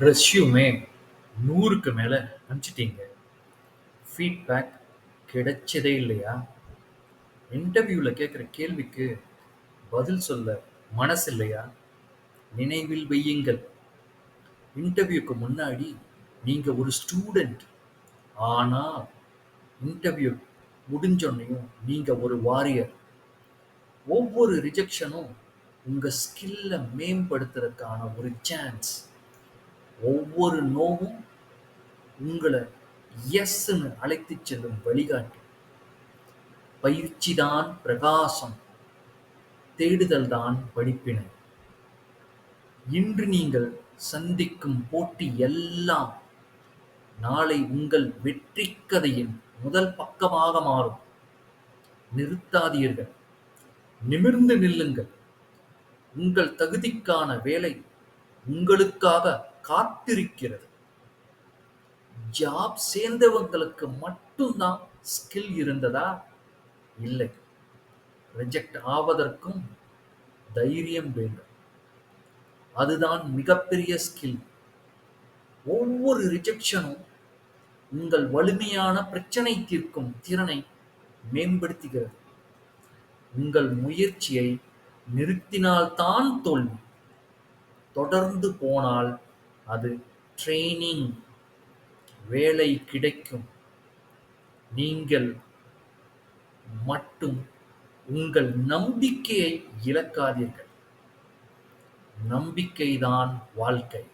Resume நூறுக்கு மேலே அனுப்பிச்சிட்டீங்க. Feedback கிடைச்சதே இல்லையா? இன்டர்வியூவில் கேட்குற கேள்விக்கு பதில் சொல்ல மனசு இல்லையா நினைவில் வையுங்கள். இன்டர்வியூக்கு முன்னாடி நீங்கள் ஒரு ஸ்டூடெண்ட் ஆனால் இன்டர்வியூ முடிஞ்சோனையும் நீங்கள் ஒரு வாரியர். ஒவ்வொரு ரிஜெக்ஷனும் உங்கள் ஸ்கில்லை மேம்படுத்துறதுக்கான ஒரு சான்ஸ். ஒவ்வொரு நோவும் உங்களை எஸ்ன்னு அழைத்துச் செல்லும் வழிகாட்டி. பயிற்சிதான் பிரகாசம். தேடுதல்தான் படிப்பினை. இன்று நீங்கள் சந்திக்கும் போட்டி எல்லாம் நாளை உங்கள் வெற்றி கதையின் முதல் பக்கமாக மாறும். நிறுத்தாதீர்கள். நிமிர்ந்து நில்லுங்கள். உங்கள் தகுதிக்கான வேலை உங்களுக்காக காத்திருக்கிறது. ஜாப் சேர்ந்தவங்களுக்கு மட்டும் தான் ஸ்கில் இருந்ததா? இல்லை. ரிஜெக்ட் ஆவதற்கும் தைரியம் வேண்டும். அதுதான் மிகப்பெரிய ஸ்கில். ஒவ்வொரு ரிஜெக்ஷனும் உங்கள் வலிமையான பிரச்சனை தீர்க்கும் திறனை மேம்படுத்துகிறது. உங்கள் முயற்சியை நிறுத்தினால்தான் தோல்வி. தொடர்ந்து போனால் அது ட்ரைனிங் வேலை கிடைக்கும். நீங்கள் மட்டும் உங்கள் நம்பிக்கையை இழக்காதீர்கள். நம்பிக்கைதான் வாழ்க்கை.